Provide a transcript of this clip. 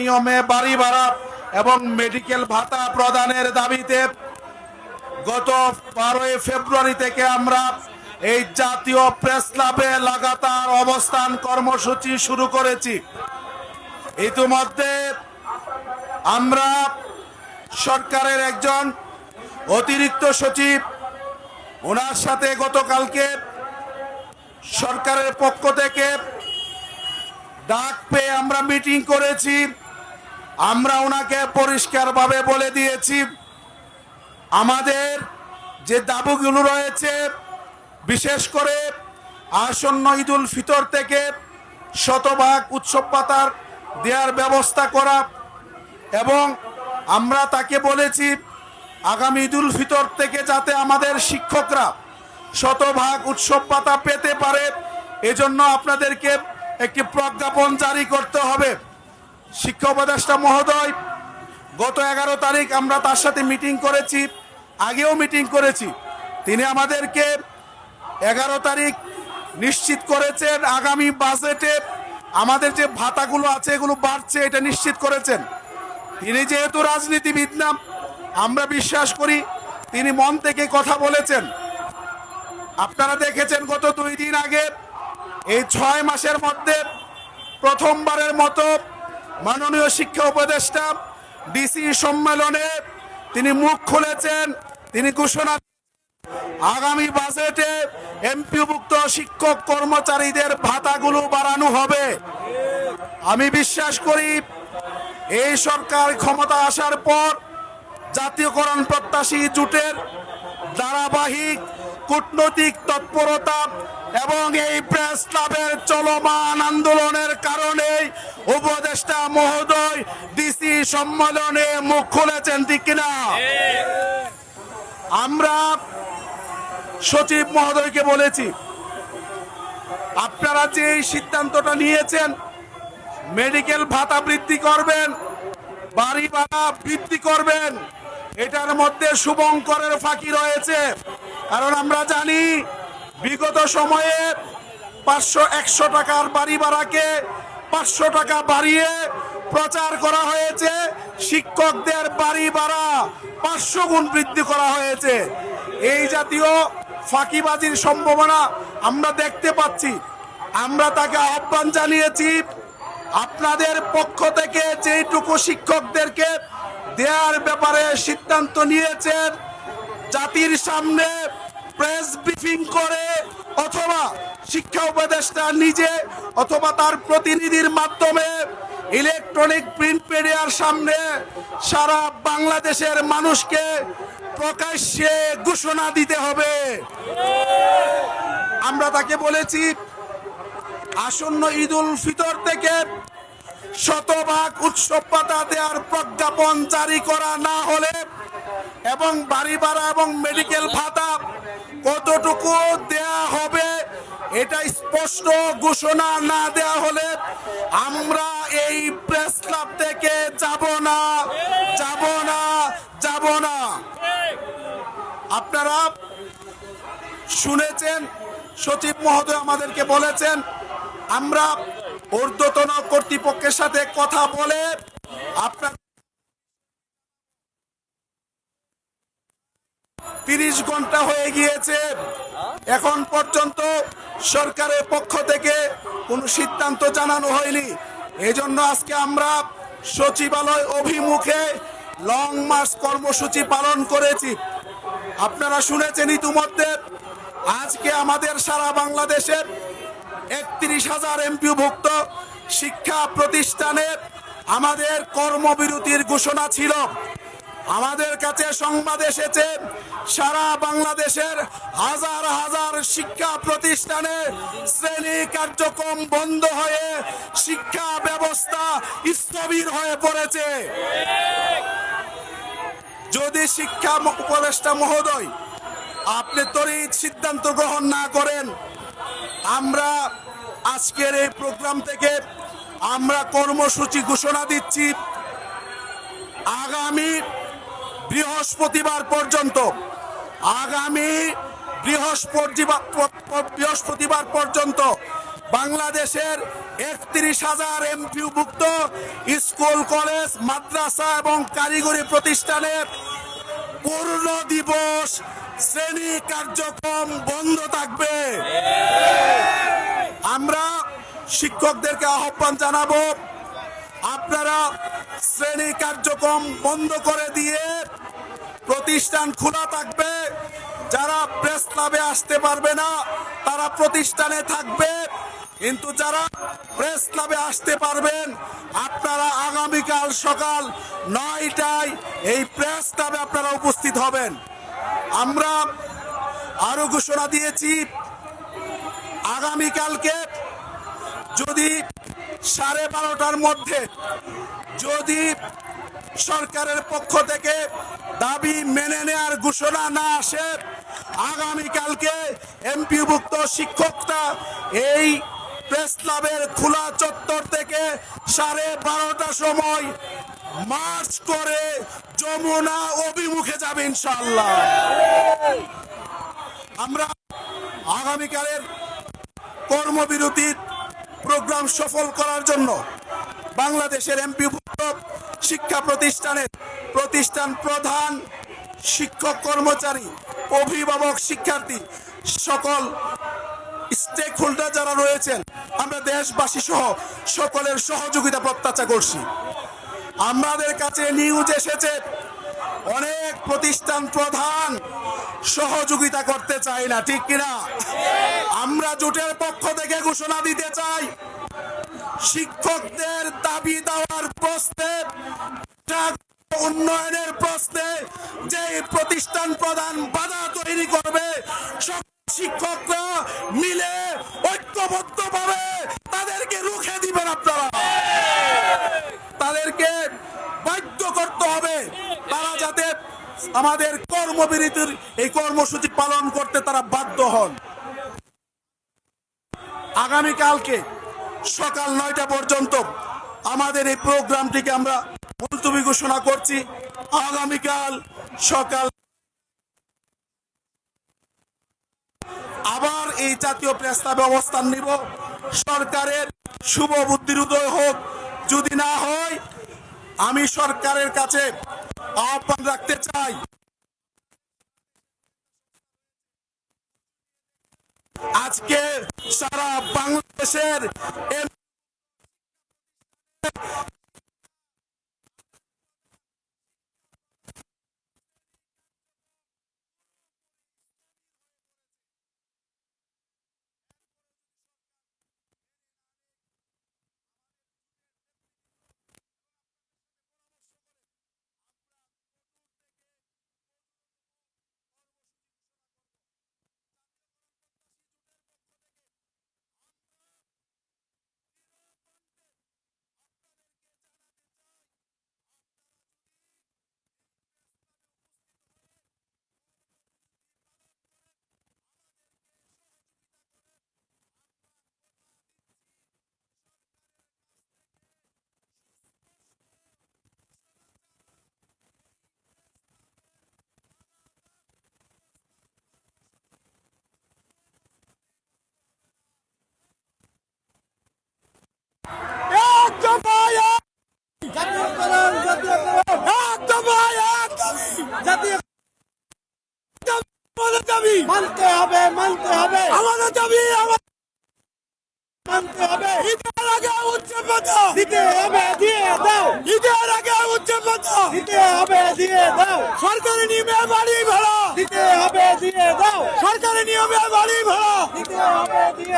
নিয়মে বাড়ি ভাড়া এবং মেডিকেল ভাতা প্রদানের দাবিতে গত বারোই ফেব্রুয়ারি থেকে আমরা এই জাতীয় প্রেস ক্লাবে লাগাতার অবস্থান কর্মসূচি শুরু করেছি। ইতিমধ্যে আমরা সরকারের একজন অতিরিক্ত সচিব, ওনার সাথে গতকালকে সরকারের পক্ষ থেকে ডাক পেয়ে আমরা মিটিং করেছি। আমরা ওনাকে পরিষ্কারভাবে বলে দিয়েছি। আমাদের যে দাবিগুলো রয়েছে, বিশেষ করে আসন্ন ঈদুল ফিতর থেকে শতভাগ উৎসব পাতার দেওয়ার ব্যবস্থা করা এবং আমরা তাকে বলেছি, আগামী ঈদুল ফিতর থেকে যাতে আমাদের শিক্ষকরা শতভাগ উৎসব পাতা পেতে পারে, এজন্য আপনাদেরকে একটি প্রজ্ঞাপন জারি করতে হবে। শিক্ষা উপদেষ্টা মহোদয়, গত এগারো তারিখ আমরা তার সাথে মিটিং করেছি, আগেও মিটিং করেছি। তিনি আমাদেরকে এগারো তারিখ নিশ্চিত করেছেন, আগামী বাজেটে আমাদের যে ভাতাগুলো আছে এগুলো বাড়ছে, এটা নিশ্চিত করেছেন। তিনি যেহেতু রাজনীতিবিদ না, আমরা বিশ্বাস করি তিনি মন থেকে কথা বলেছেন। আপনারা দেখেছেন গত দুই দিন আগে এই ছয় মাসের মধ্যে প্রথমবারের মতো মাননীয় শিক্ষা উপদেষ্টা ডিসি সম্মেলনে তিনি মুখ খুলেছেন, তিনি ঘোষণা আগামী বাজেটে এমপিভুক্ত শিক্ষক কর্মচারীদের ভাতাগুলো বাড়ানো হবে। আমি বিশ্বাস করি এই সরকার ক্ষমতা আসার পর জাতীয়করণ প্রত্যাশী জোটের ধারাবাহিক কূটনৈতিক তৎপরতা এবং এই প্রেস ক্লাবের চলমান আন্দোলনের কারণে উপদেষ্টা মহোদয় ডিসি সম্মেলনে মুখ খুলেছেন, ঠিক কিনা? আমরা সচিব মহোদয়কে বলেছি, আপনারা যে এই সিদ্ধান্তটা নিয়েছেন মেডিকেল ভাতা বৃদ্ধি করবেন বাড়ি ভাড়া বৃদ্ধি করবেন, এটার মধ্যে শুভঙ্করের ফাঁকি রয়েছে। কারণ আমরা জানি বিগত সময়ে পাঁচশো একশো টাকার বাড়ি ভাড়াকে পাঁচশো টাকা বাড়িয়ে প্রচার করা হয়েছে। শিক্ষকদের বাড়ি ভাড়া পাঁচশো গুণ বৃদ্ধি করা হয়েছে। এই জাতীয় ফাঁকিবাজির সম্ভাবনা আমরা দেখতে পাচ্ছি। আমরা তাকে আহ্বান জানিয়েছি, আপনাদের পক্ষ থেকে যেটুকু শিক্ষকদেরকে দেওয়ার ব্যাপারে সিদ্ধান্ত নিয়েছেন, জাতির সামনে প্রেস ব্রিফিং করে, অথবা শিক্ষা উপদেষ্টা নিজে, অথবা তার প্রতিনিধির মাধ্যমে ইলেকট্রনিক প্রিন্ট মিডিয়ার সামনে সারা বাংলাদেশের মানুষকে প্রকাশ্যে ঘোষণা দিতে হবে। আমরা তাকে বলেছি, আসন্ন ঈদুল ফিতর থেকে শতভাগ উৎসব পাতা দেওয়ার প্রজ্ঞাপন জারি করা না হলে এবং বাড়ি ভাড়া এবং মেডিকেল ভাতা কতটুকু দেয়া হবে এটা স্পষ্ট ঘোষণা না দেয়া হলে আমরা এই প্রেস ক্লাব থেকে যাব না যাব না যাব না। আপনারা শুনেছেন, সচিব মহোদয় আমাদেরকে বলেছেন, আমরা ঊর্ধ্বতন কর্তৃপক্ষের সাথে কথা বলে আপনার তিরিশ ঘণ্টা হয়ে গিয়েছে। এখন পর্যন্ত সরকারের পক্ষ থেকে কোনো সিদ্ধান্ত জানানো হয়নি। এজন্য আজকে আমরা সচিবালয় অভিমুখে লং মার্চ কর্মসূচি পালন করেছি। আপনারা শুনেছেন ইতিমধ্যে, আজকে আমাদের সারা বাংলাদেশের একত্রিশ হাজার এমপিভুক্ত শিক্ষা প্রতিষ্ঠানে আমাদের কর্মবিরতির ঘোষণা ছিল। আমাদের কাছে সংবাদ এসেছে, সারা বাংলাদেশের হাজার হাজার শিক্ষা প্রতিষ্ঠানে শ্রেণি কার্যক্রম বন্ধ হয়ে শিক্ষা ব্যবস্থা স্থবির হয়ে পড়েছে। যদি শিক্ষা উপদেষ্টা মহোদয়, আপনি তরিত সিদ্ধান্ত গ্রহণ না করেন, আমরা আজকের এই প্রোগ্রাম থেকে আমরা কর্মসূচি ঘোষণা দিচ্ছি। আগামী বৃহস্পতিবার পর্যন্ত, আগামী বৃহস্পতিবার বৃহস্পতিবার পর্যন্ত বাংলাদেশের একত্রিশ হাজার এমপিভুক্ত স্কুল, কলেজ, মাদ্রাসা এবং কারিগরি প্রতিষ্ঠানের পূর্ণ দিবস শ্রেণি কার্যক্রম বন্ধ থাকবে। আমরা শিক্ষকদেরকে আহ্বান জানাব, আপনারা শ্রেণি কার্যক্রম বন্ধ করে দিয়ে প্রতিষ্ঠান খোলা থাকবে। যারা প্রেস ক্লাবে আসতে পারবে না, তারা প্রতিষ্ঠানে থাকবে। কিন্তু যারা প্রেস ক্লাবে আসতে পারবেন, আপনারা আগামীকাল সকাল নয়টায় এই প্রেস ক্লাবে আপনারা উপস্থিত হবেন। আমরা আরও ঘোষণা দিয়েছি, আগামীকালকে যদি সাড়ে বারোটার মধ্যে যদি সরকারের পক্ষ থেকে দাবি মেনে নেয়ার ঘোষণা না আসে, আগামীকালকে এমপিভুক্ত শিক্ষকরা এই প্রেস ক্লাবের খোলা চত্বর থেকে সাড়ে বারোটার সময় মার্চ করে যমুনা অভিমুখে যাবে ইনশাল্লাহ আমরা আগামীকালের কর্মবিরতির প্রোগ্রাম সফল করার জন্য বাংলাদেশের এমপিভুক্ত শিক্ষা প্রতিষ্ঠানের প্রতিষ্ঠান প্রধান শিক্ষক কর্মচারী, অভিভাবক, শিক্ষার্থী, সকল স্টেক হোল্ডার যারা রয়েছেন, আমরা দেশবাসী সহ সকলের সহযোগিতা প্রত্যাশা করছি। আমাদের কাছে নিউজ এসেছে, অনেক প্রতিষ্ঠান প্রধান সহযোগিতা করতে চাই না, ঠিক কিনা? আমরা জোটের পক্ষ থেকে ঘোষণা দিতে চাই শিক্ষকদের দাবি দেওয়ার প্রশ্নে উন্নয়নের প্রশ্নে যে প্রতিষ্ঠান প্রধান বাধা তৈরি করবে, সব শিক্ষকরা মিলে ঐক্যবদ্ধ ভাবে তাদেরকে রুখে দিবেন আপনারা। তাদেরকে বাধ্য করতে হবে তারা যাতে আমাদের কর্মবিরতির এই কর্মসূচি পালন করতে তারা বাধ্য হন। আগামীকালকে সকাল নয়টা পর্যন্ত আমাদের এই প্রোগ্রামটিকে আমরা মুলতবি ঘোষণা করছি। আগামীকাল সকাল আবার এই জাতীয় প্রস্তাবে অবস্থান নিব। সরকারের শুভ বুদ্ধির উদয় হোক। যদি না হয়, আমি সরকারের কাছে আহ্বান রাখতে চাই। আজকে সারা বাংলাদেশের এম- মানতে হবে মানতে হবে। আমাদের দাবি মানতে হবে। ঈদের আগে উচ্চ ভাতা দিতে হবে দিয়ে দাও। ঈদের আগে উচ্চ ভাতা দিতে হবে দিয়ে দাও। সরকারি নিয়মে বাড়ি ভাড়া। দিতে হবে দিয়ে দাও। সরকারি নিয়মে বাড়ি ভাড়া। দিতে হবে দিয়ে